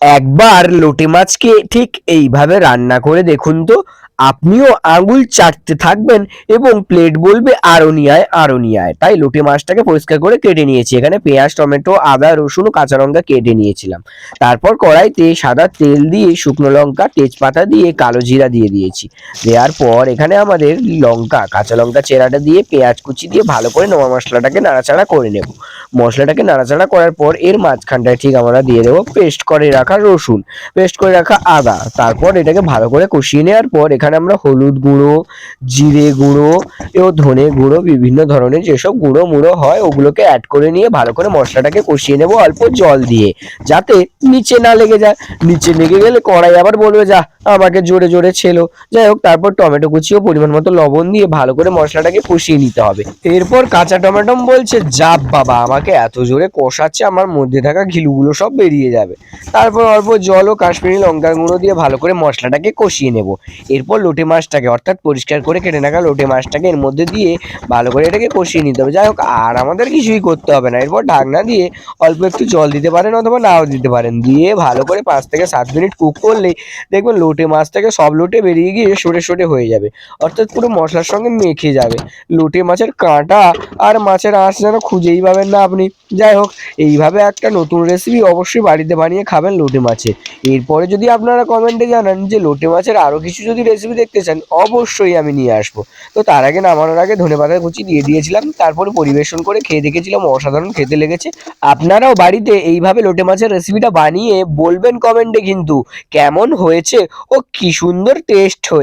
একবার লোটে মাছকে ঠিক এইভাবে রান্না করে দেখুন তো। আপনিও আঙুল চাটতে থাকবেন এবং প্লেট বলবে আরও নিয়ে আয়, আরও নিয়ে আয়। তাই লোটে মাছটাকে পরিষ্কার করে কেটে নিয়েছি। এখানে পেঁয়াজ, টমেটো, আদা, রসুন ও কাঁচা লঙ্কা কেটে নিয়েছিলাম। তারপর কড়াইতে সাদা তেল দিয়ে শুকনো লঙ্কা, তেজপাতা দিয়ে কালো জিরা দিয়ে দিয়েছি। দেওয়ার পর এখানে আমাদের লঙ্কা, কাঁচা লঙ্কা চেরাটা দিয়ে পেঁয়াজ কুচি দিয়ে ভালো করে নোয়া মশলাটাকে নাড়াচাড়া করে নেব। মশলাটাকে নাড়াচাড়া করার পর এর মাঝখানটায় ঠিক আমরা দিয়ে দেবো পেস্ট করে রাখা রসুন। পেস্ট করে রাখা আদা। তারপর এটাকে ভালো করে কষিয়ে নেওয়ার পর এখানে আমরা হলুদ গুঁড়ো, জিরে গুঁড়ো ও ধনে গুঁড়ো, বিভিন্ন ধরনের যেসব গুঁড়ো মুড়ো হয়, ওগুলোকে অ্যাড করে নিয়ে ভালো করে মশলাটাকে কষিয়ে নেব অল্প জল দিয়ে। যাতে নিচে না লেগে যায়। নিচে লেগে গেলে কড়াই আবার বলবে, যা, আমাকে জোরে জোরে ছেলো। যাই হোক, তারপর টমেটো কুচিও পরিমাণ মতো লবণ দিয়ে ভালো করে মশলাটাকে কষিয়ে নিতে হবে। এরপর কাঁচা টমেটো বলছে যাব বাবা, আমাকে এত জোরে কষাচ্ছে, আমার মধ্যে থাকা ঘিলুগুলো সব বেরিয়ে যাবে। তারপর অল্প জল ও কাশ্মীরি লঙ্কার গুঁড়ো দিয়ে ভালো করে মশলাটাকে কষিয়ে নেব। এরপর লোটে মাছটাকে অর্থাৎ পরিষ্কার করে কেটে রাখা লোটে মাছটাকে এর মধ্যে দিয়ে ভালো করে এটাকে কষিয়ে নিতে হবে। যাই হোক, আর আমাদের কিছুই করতে হবে না। এরপর ঢাকনা দিয়ে অল্প একটু জল দিতে পারেন অথবা নাও দিতে পারেন। দিয়ে ভালো করে পাঁচ থেকে সাত মিনিট কুক করলেই দেখবেন লোটে মাছটাকে সব লোটে বেরিয়ে গিয়ে সরে সরে হয়ে যাবে। অর্থাৎ পুরো মশলার সঙ্গে মেখে যাবে। লোটে মাছের কাঁটা আর মাছের আঁশ যেন খুঁজেই পাবেন না আপনি। যাই হোক, এইভাবে একটা নতুন রেসিপি অবশ্যই বাড়িতে বানিয়ে খাবেন লোটে মাছের। এরপরে যদি আপনারা কমেন্টে জানান যে লোটে মাছের আরও কিছু যদি রেসিপি দেখতে চান, অবশ্যই আমি নিয়ে আসব। তো তার আগে নামানোর আগে ধনে পাতা কুচি দিয়ে দিয়েছিলাম, তারপরে পরিবেশন করে খেয়ে দেখেছিলাম, অসাধারণ খেতে লেগেছে। আপনারাও বাড়িতে এইভাবে লোটে মাছের রেসিপিটা বানিয়ে বলবেন কমেন্টে কিন্তু, কেমন হয়েছে ও কি সুন্দর টেস্ট হয়েছে।